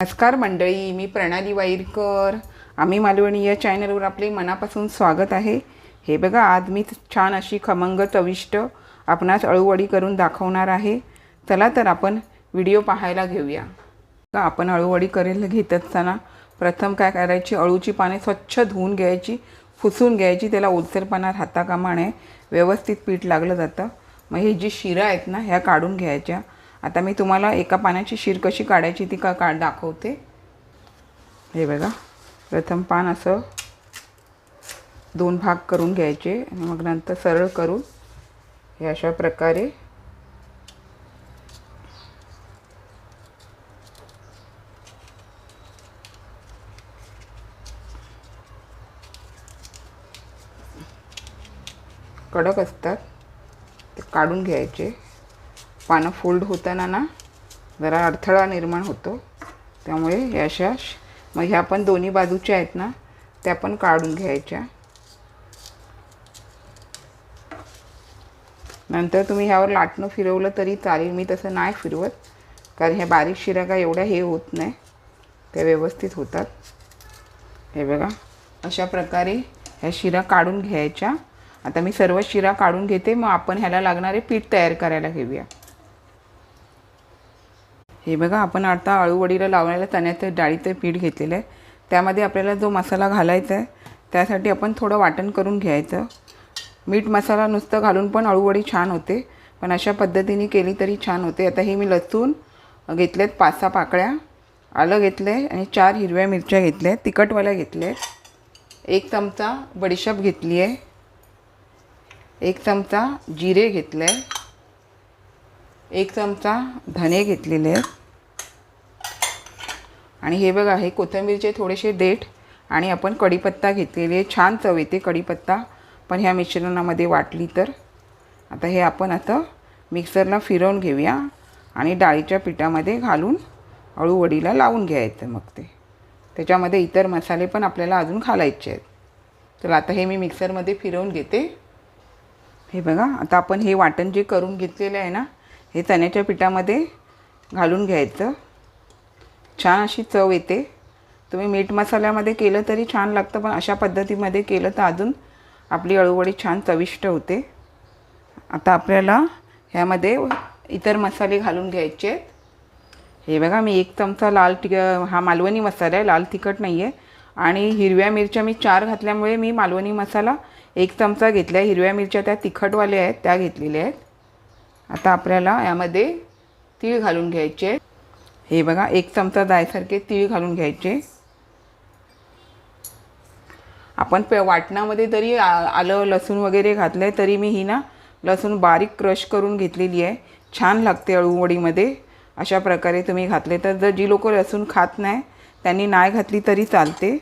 नमस्कार मंडळी मी प्रणाली वाईरकर. आम्ही मालवणी या चॅनलवर आपले मनापासून स्वागत आहे. हे बघा आज मी छान अशी खमंग चविष्ट आपणास अळूवडी करून दाखवणार आहे. चला तर आपण व्हिडिओ पाहायला घेऊया. का आपण अळूवडी करेल घेत असताना प्रथम काय करायची अळूची पाने स्वच्छ धुवून घ्यायची फुसून घ्यायची त्याला ओलसरपणा राहता कामा नये व्यवस्थित पीठ लागलं जातं. मग हे जी शिरा आहेत ना ह्या काढून घ्यायच्या. आता मी तुम्हाला एका पानाची शीर कशी काढायची ती का काढ दाखवते. हे बघा. प्रथम पान असं दोन भाग करून घ्यायचे आणि मग नंतर सरळ करून हे अशा प्रकारे कडक असतात ते काढून घ्यायचे. पानं फोल्ड होताना ना जरा अडथळा निर्माण होतो. त्यामुळे हे अशा मग ह्या पण दोन्ही बाजूच्या आहेत ना त्या पण काढून घ्यायच्या. नंतर तुम्ही ह्यावर लाटणं फिरवलं तरी चालेल. मी तसं नाही फिरवत कारण ह्या बारीक शिरा काय एवढ्या हे होत नाही. त्या व्यवस्थित होतात. हे बघा अशा प्रकारे ह्या शिरा काढून घ्यायच्या. आता मी सर्व शिरा काढून घेते. मग आपण ह्याला लागणारे पीठ तयार करायला घेऊया. हे बघा आपण आता अळूवडीला लावण्याला चण्याचं डाळीचं पीठ घेतलेलं आहे. त्यामध्ये आपल्याला जो मसाला घालायचा आहे त्यासाठी आपण थोडं वाटण करून घ्यायचं. मीठ मसाला नुसतं घालून पण अळूवडी छान होते पण अशा पद्धतीने केली तरी छान होते. आता हे मी लसूण घेतलेत पाच सहा पाकळ्या आलं घेतलं आहे आणि चार हिरव्या मिरच्या घेतल्या आहेत तिखटवाल्या घेतल्या आहेत एक चमचा बडीशेप घेतली आहे एक चमचा जिरे घेतले आहे एक चमचा धने घेतलेले आहेत. आणि हे बघा हे कोथिंबीरचे थोडेसे देठ आणि आपण कढीपत्ता घेतलेले आहे. छान चव येते कढीपत्ता पण ह्या मिश्रणामध्ये वाटली तर. आता हे आपण आता मिक्सरला फिरवून घेऊया आणि डाळीच्या पिठामध्ये घालून अळूवडीला लावून घ्यायचं मग ते. त्याच्यामध्ये इतर मसाले पण आपल्याला अजून घालायचे आहेत. तर आता हे मी मिक्सरमध्ये फिरवून घेते. हे बघा आता आपण हे वाटण जे करून घेतलेलं आहे ना हे चण्याच्या पिठामध्ये घालून घ्यायचं. छान अशी चव येते. तुम्ही मीठ मसाल्यामध्ये केलं तरी छान लागतं पण अशा पद्धतीमध्ये केलं तर अजून आपली अळूवडी छान चविष्ट होते. आता आपल्याला ह्यामध्ये इतर मसाले घालून घ्यायचे आहेत. हे बघा मी एक चमचा लाल ति हा मालवणी मसाला आहे लाल तिखट नाही आहे आणि हिरव्या मिरच्या मी चार घातल्यामुळे मी मालवणी मसाला एक चमचा घेतला आहे हिरव्या मिरच्या त्या तिखटवाल्या आहेत त्या घेतलेल्या आहेत. आता आपल्याला यामध्ये तीळ घालून घ्यायचे. हे बघा एक चमचा जायसारखे तीळ घालून घ्यायचे. आपण प वाटणामध्ये जरी आ- आलं लसूण वगैरे घातलं आहे तरी मी ही ना लसूण बारीक क्रश करून घेतलेली आहे. छान लागते अळूवडीमध्ये. अशा प्रकारे तुम्ही घातले तर जर जी लोक लसूण खात नाही त्यांनी नाही घातली तरी चालते.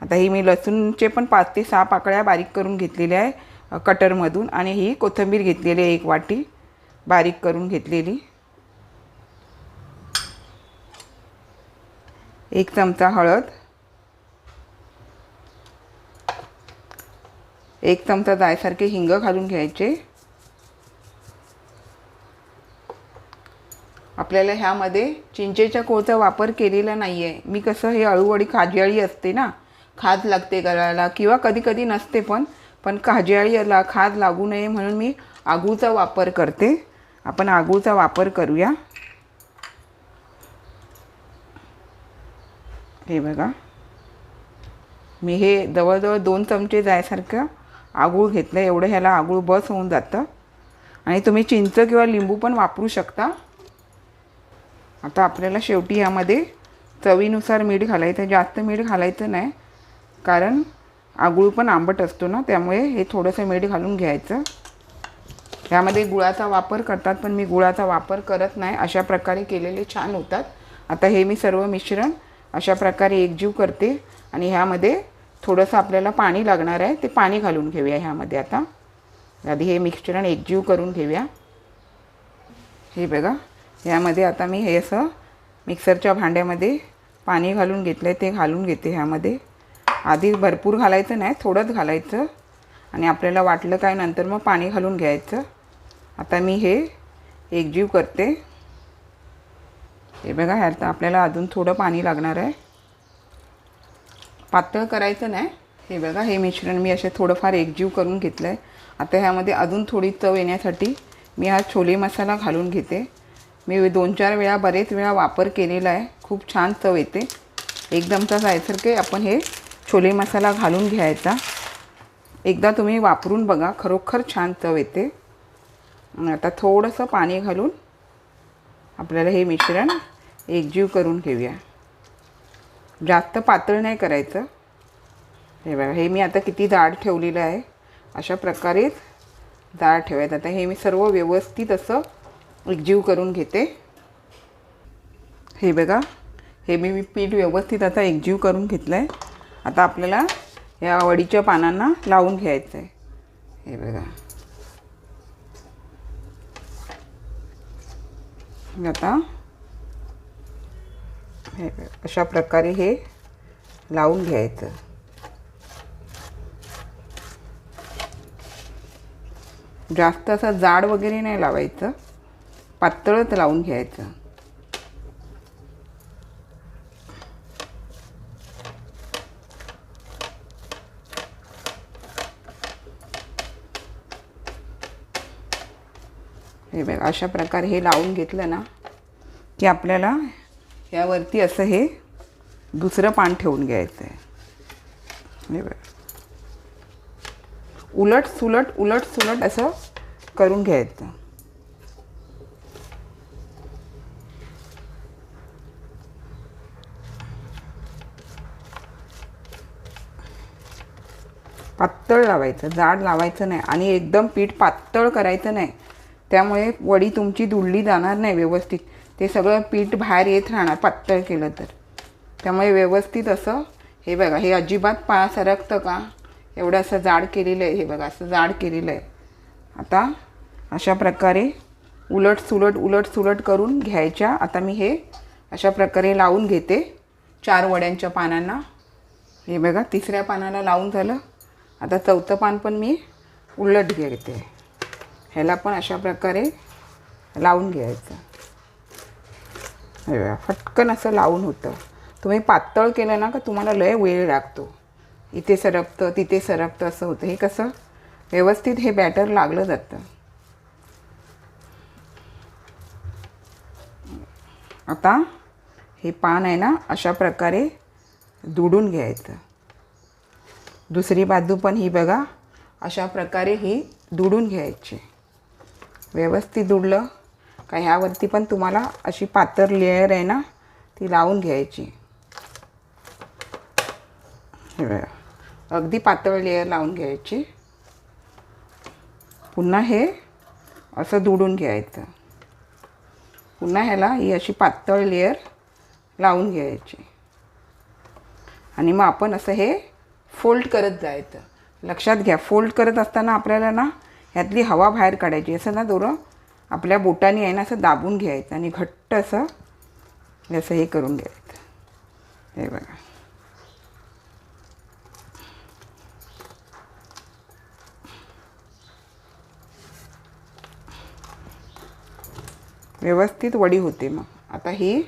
आता ही मी लसूणचे पण पाच ते सहा पाकळ्या बारीक करून घेतलेल्या आहे. कटरमधून आणि ही कोथिंबीर घेतलेली आहे एक वाटी बारीक करून घेतलेली. एक चमचा हळद. एक चमचा जायसारखे हिंग घालून घ्यायचे. आपल्याला ह्यामध्ये चिंचेच्या कोळचा वापर केलेला नाही आहे मी कसं हे अळूवडी खाजियाळी असते ना खाज लागते गळाला किंवा कधी कधी नसते पण पण काजळीला खाज लागू नये म्हणून मी आगूचा वापर करते. आपण आगूचा वापर करूया. हे बघा. मी हे जवळजवळ दोन चमचे जायसारखं आगूळ घेतलं एवढं ह्याला आगूळ बस होऊन जातं. आणि तुम्ही चिंच किंवा लिंबू पण वापरू शकता. आता आपल्याला शेवटी ह्यामध्ये चवीनुसार मीठ घालायचं जास्त मीठ घालायचं नाही. कारण आगुळ पण आंबट असतो ना त्यामुळे हे थोडंसं मीठ घालून घ्यायचं. ह्यामध्ये गुळाचा वापर करतात पण मी गुळाचा वापर करत नाही. अशा प्रकारे केलेले छान होतात. आता हे मी सर्व मिश्रण अशा प्रकारे एकजीव करते आणि ह्यामध्ये थोडंसं आपल्याला पाणी लागणार आहे ते पाणी घालून घेऊया ह्यामध्ये आता. आधी हे मिश्रण एकजीव करून घेऊया. हे बघा ह्यामध्ये आता मी हे असं मिक्सरच्या भांड्यामध्ये पाणी घालून घेतलं आहे ते घालून घेते ह्यामध्ये. आधी भरपूर घालायचं नाही थोडंच घालायचं. आणि आपल्याला वाटलं काय नंतर मग पाणी घालून घ्यायचं. आता मी हे एकजीव करते. हे बघा ह्यात आपल्याला अजून थोडं पाणी लागणार आहे. पातळ करायचं नाही. हे बघा हे मिश्रण मी असे थोडंफार एकजीव करून घेतलं आहे आता ह्यामध्ये अजून थोडी चव येण्यासाठी मी हा छोले मसाला घालून घेते. मी दोन चार वेळा बरेच वेळा वापर केलेला आहे. खूप छान चव येते. एकदमचा जायसारखे आपण हे छोले मसाला घालून घ्यायचा. एकदा तुम्ही वापरून बघा खरोखर छान चव येते. आता थोडंसं पाणी घालून आपल्याला हे मिश्रण एकजीव करून घेऊया. जास्त पातळ नाही करायचं. हे बघा हे मी आता किती जाड ठेवलेलं आहे. अशा प्रकारेच जाड ठेवायचं. आता हे मी सर्व व्यवस्थित असं एकजीव करून घेते. हे बघा हे मी मी पीठ व्यवस्थित आता एकजीव करून घेतलं आहे आता आपल्याला या वडीच्या पानांना लावून घ्यायचं आहे हे बघा. आता हे अशा प्रकारे हे लावून घ्यायचं. जास्त असं जाड वगैरे नाही लावायचं. पातळच लावून घ्यायचं. हे बघा अशा प्रकारे हे लावून घेतलं ना की आपल्याला यावरती असं हे दुसरं पान ठेवून घ्यायचं आहे हे बघा. उलट सुलट उलट सुलट असं करून घ्यायचं. पातळ लावायचं जाड लावायचं नाही आणि एकदम पीठ पातळ करायचं नाही. त्यामुळे वडी तुमची दुडली जाणार नाही व्यवस्थित. ते सगळं पीठ बाहेर येत राहणार पातळ केलं तर. त्यामुळे व्यवस्थित असं हे बघा हे अजिबात पाय सरकतं का? एवढं असं जाड केलेलं आहे हे बघा असं जाड केलेलं आहे. आता अशा प्रकारे उलट सुलट उलट सुलट करून घ्यायच्या. आता मी हे अशा प्रकारे लावून घेते चार वड्यांच्या पानांना. हे बघा तिसऱ्या पानाला लावून झालं. आता चौथं पान पण मी उलट घेते. ह्याला पण अशा प्रकारे लावून घ्यायचं. हे फटकन असं लावून होतं. तुम्ही पातळ केलं ना का तुम्हाला लय वेळ लागतो. इथे सरकतं तिथे सरकतं असं होतं. हे कसं? व्यवस्थित हे बॅटर लागलं जातं. आता हे पान आहे ना अशा प्रकारे दुडून घ्यायचं. दुसरी बाजू पण ही बघा अशा प्रकारे ही दुडून घ्यायची. व्यवस्थित दुडलं का ह्यावरती पण तुम्हाला अशी पातळ लेअर आहे ना ती लावून घ्यायची. अगदी पातळ लेअर लावून घ्यायची. पुन्हा हे असं दुडून घ्यायचं. पुन्हा ह्याला ही अशी पातळ लेअर लावून घ्यायची. आणि मग आपण असं हे फोल्ड करत जायचं. लक्षात घ्या फोल्ड करत असताना आपल्याला ना ह्यातली हवा बाहेर काढायची. असं ना दोरं आपल्या बोटाने आहे ना असं दाबून घ्यायचं आणि घट्ट असं असं हे करून घ्यायचं. हे बघा. व्यवस्थित वडी होते मग. आता ही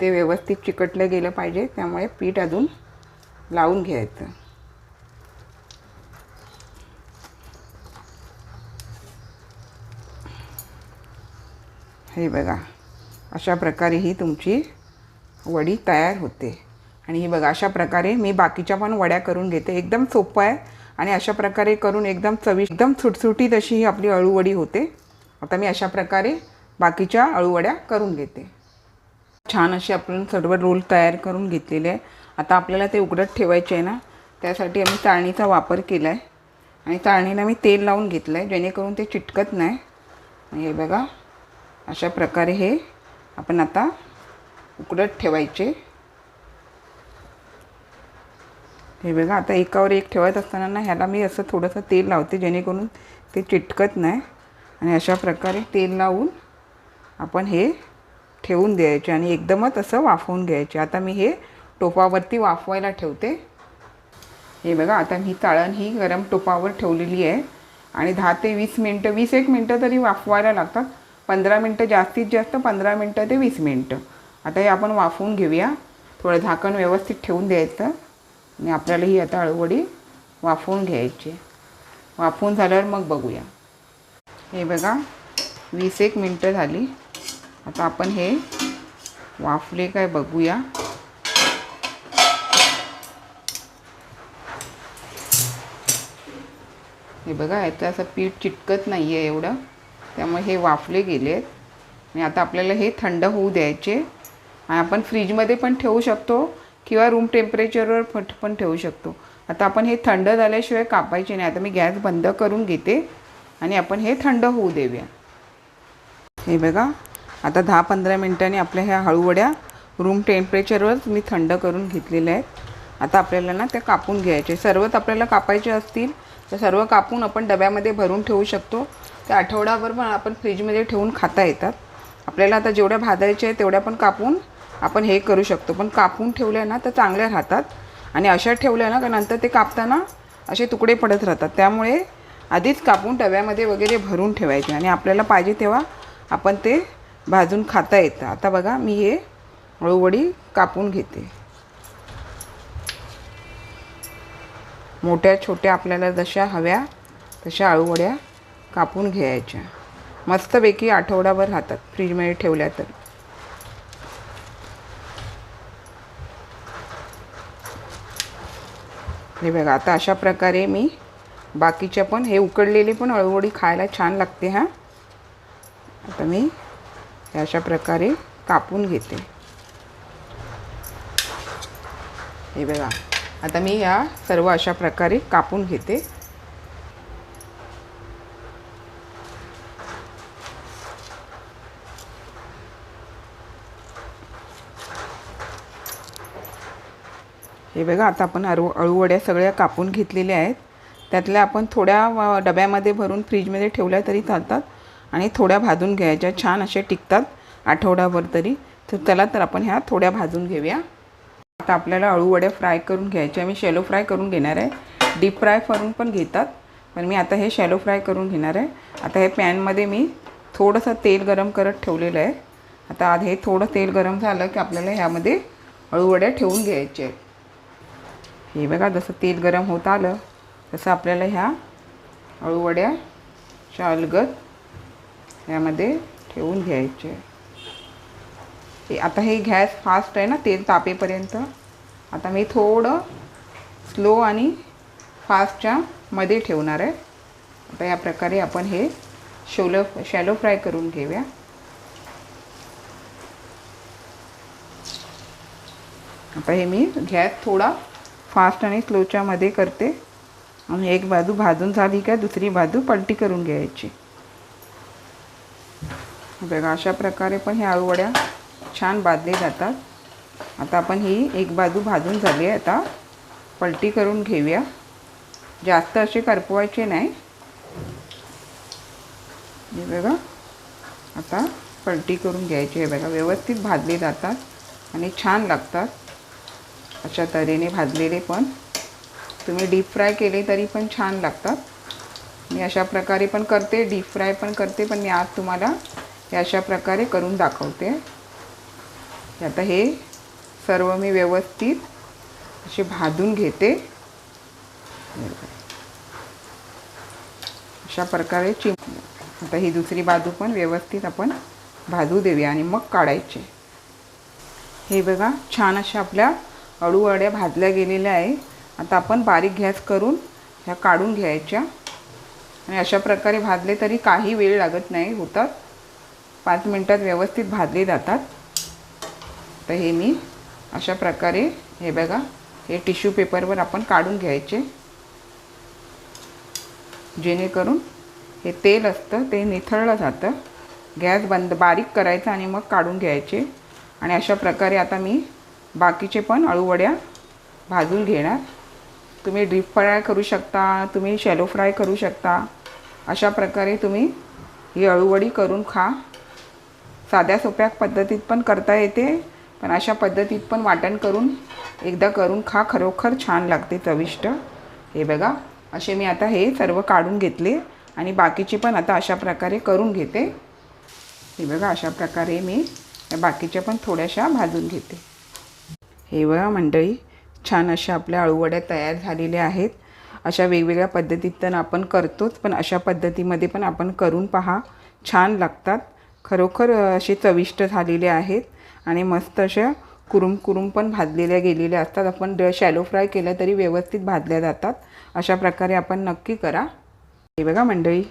ते व्यवस्थित चिकटलं गेलं पाहिजे त्यामुळे पीठ अजून लावून घ्यायचं. हे बघा अशा प्रकारे ही तुमची वडी तयार होते. आणि ही बघा अशा प्रकारे मी बाकीच्या पण वड्या करून घेते. एकदम सोपं आहे आणि अशा प्रकारे करून एकदम चवी एकदम सुटसुटीत अशी ही आपली अळूवडी होते. आता मी अशा प्रकारे बाकीच्या अळूवड्या करून घेते. छान असे आपण सर्व रोल तयार करून घेतलेले आहे. आता आपल्याला ते उघडत ठेवायचे आहे ना त्यासाठी आम्ही चाळणीचा वापर केला आहे आणि चाळणीला मी तेल लावून घेतलं आहे जेणेकरून ते चिटकत नाही. हे बघा अशा प्रकारे हे आपण आता उकडत ठेवायचे. हे बघा आता एकावर एक ठेवत असताना ना ह्याला मी असं थोडंसं तेल लावते जेणेकरून ते चिटकत नाही. आणि अशा प्रकारे तेल लावून आपण हे ठेवून द्यायचे आणि एकदमच असं वाफवून घ्यायचे. आता मी हे टोपावरती वाफवायला ठेवते. हे बघा आता ही चाळण ही गरम टोपावर ठेवलेली आहे. आणि दहा ते वीस मिनटं वीस एक मिनटं तरी वाफवायला लागतात. पंधरा मिनटं जास्तीत जास्त पंधरा मिनटं ते वीस मिनटं. आता हे आपण वाफवून घेऊया. थोडं झाकण व्यवस्थित ठेवून द्यायचं. आणि आपल्याला ही आता अळूवडी वाफवून घ्यायची वाफवून झाल्यावर मग बघूया. हे बघा वीस एक मिनटं झाली. आता आपण हे वाफले काय बघूया. हे बघा याचं असं पीठ चिटकत नाही आहे एवढं. त्यामुळे हे वाफले गेले आहेत. आणि आता आपल्याला हे थंड होऊ द्यायचे आणि आपण फ्रीजमध्ये पण ठेवू शकतो किंवा रूम टेम्परेचरवर पट पण ठेवू शकतो. आता आपण हे थंड झाल्याशिवाय कापायचे नाही. आता मी गॅस बंद करून घेते आणि आपण हे थंड होऊ देऊया. हे बघा आता दहा पंधरा मिनटांनी आपल्या ह्या हळूवड्या रूम टेम्परेचरवरच मी थंड करून घेतलेल्या आहेत. आता आपल्याला ना त्या कापून घ्यायचे सर्वच आपल्याला कापायचे असतील तर सर्व कापून आपण डब्यामध्ये भरून ठेवू शकतो. त्या आठवडाभर पण आपण फ्रीजमध्ये ठेवून खाता येतात. आपल्याला आता जेवढ्या भाजायच्या आहेत तेवढ्या पण कापून आपण हे करू शकतो. पण कापून ठेवल्या ना तर चांगल्या राहतात. आणि अशा ठेवल्या ना का नंतर ते कापताना असे तुकडे पडत राहतात. त्यामुळे आधीच कापून टव्यामध्ये वगैरे भरून ठेवायचे. आणि आपल्याला पाहिजे तेव्हा आपण ते भाजून खाता येतं. आता बघा मी हे अळूवडी कापून घेते. मोठ्या छोट्या आपल्याला जशा हव्या तशा अळूवड्या कापून घ्यायच्या. मस्तपैकी आठवडाभर राहतात. फ्रीजमध्ये ठेवल्या तर. हे बघा आता अशा प्रकारे मी बाकीच्या पण हे उकडलेले पण हळूहळू खायला छान लागते हां. आता मी अशा प्रकारे कापून घेते. हे बघा आता मी या सर्व अशा प्रकारे कापून घेते. हे बघा आता आपण अळू अळूवड्या सगळ्या कापून घेतलेल्या आहेत. त्यातल्या आपण थोड्या डब्यामध्ये भरून फ्रीजमध्ये ठेवल्या तरी चालतात आणि थोड्या भाजून घ्यायच्या. छान असे टिकतात आठवडाभर तरी. तर त्याला तर आपण ह्या थोड्या भाजून घेऊया. आता आपल्याला अळूवड्या फ्राय करून घ्यायच्या. मी शॅलो फ्राय करून घेणार आहे. डीप फ्राय करून पण घेतात पण मी आता हे शॅलो फ्राय करून घेणार आहे. आता हे पॅनमध्ये मी थोडंसं तेल गरम करत ठेवलेलं आहे. आता आज हे थोडं तेल गरम झालं की आपल्याला ह्यामध्ये अळूवड्या ठेवून घ्यायच्या आहेत. हे बघा जसं तेल गरम होत आलं तसं आपल्याला ह्या अळूवड्याच्या अलगत यामध्ये ठेवून घ्यायचे. हे आता हे गॅस फास्ट आहे ना तेल तापेपर्यंत. आता मी थोडं स्लो आणि फास्टच्या मध्ये ठेवणार आहे. आता या प्रकारे आपण हे शोलो शॅलो फ्राय करून घेऊया. आता हे मी गॅस थोडा फास्ट आणि स्लोच्यामध्ये करते. आणि एक बाजू भाजून झाली का दुसरी बाजू पलटी करून घ्यायची. बघा अशा प्रकारे पण ह्या आळूवड्या छान भाजले जातात. आता आपण ही एक बाजू भाजून झाली आहे. आता पलटी करून घेऊया. जास्त असे करपवायचे नाही. हे बघा आता पलटी करून घ्यायची हे बघा व्यवस्थित भाजले जातात आणि छान लागतात. अशा तऱ्हेने भाजलेले पण. तुम्ही डीप फ्राय केले तरी पण छान लागतात. मी अशा प्रकारे पण करते डीप फ्राय पण करते पण मी आज तुम्हाला हे अशा प्रकारे करून दाखवते. आता हे सर्व मी व्यवस्थित असे भाजून घेते. अशा प्रकारे चिम आता ही दुसरी बाजू पण व्यवस्थित आपण भाजू देऊया आणि मग काढायचे. हे बघा छान अशा आपल्या अळूवड्या भाजल्या गेलेल्या आहे. आता आपण बारीक गॅस करून ह्या काढून घ्यायच्या. आणि अशा प्रकारे भाजले तरी काही वेळ लागत नाही होतात. पाच मिनटात व्यवस्थित भाजले जातात. तर हे मी अशा प्रकारे हे बघा हे टिश्यू पेपरवर आपण काढून घ्यायचे. जेणेकरून हे तेल असतं ते निथळलं जातं. गॅस बंद बारीक करायचा आणि मग काढून घ्यायचे. आणि अशा प्रकारे आता मी बाकीचे पण अळूवड्या भाजून घेणार. तुम्ही ड्रीप फ्राय करू शकता तुम्ही शॅलो फ्राय करू शकता. अशा प्रकारे तुम्ही ही अळूवडी करून खा. साध्या सोप्या पद्धतीत पण करता येते पण अशा पद्धतीत पण वाटण करून एकदा करून खा. खरोखर छान लागते चविष्ट. हे बघा असे मी आता हे सर्व काढून घेतले आणि बाकीचे पण आता अशा प्रकारे करून घेते. हे बघा अशा प्रकारे मी बाकीच्या पण थोड्याशा भाजून घेते. हे बघा मंडळी छान अशा आपल्या अळूवड्या तयार झालेल्या आहेत. अशा वेगवेगळ्या पद्धतीत तर आपण करतोच पण अशा पद्धतीमध्ये पण आपण करून पहा. छान लागतात. खरोखर असे चविष्ट झालेले आहेत आणि मस्त अशा कुरुम कुरुम पण भाजलेल्या गेलेल्या असतात. आपण शॅलो फ्राय केल्या तरी व्यवस्थित भाजल्या जातात. अशा प्रकारे आपण नक्की करा. हे बघा मंडळी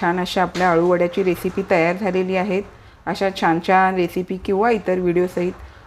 छान अशा आपल्या अळूवड्याची रेसिपी तयार झालेली आहेत. अशा छान छान रेसिपी किंवा इतर व्हिडिओसहित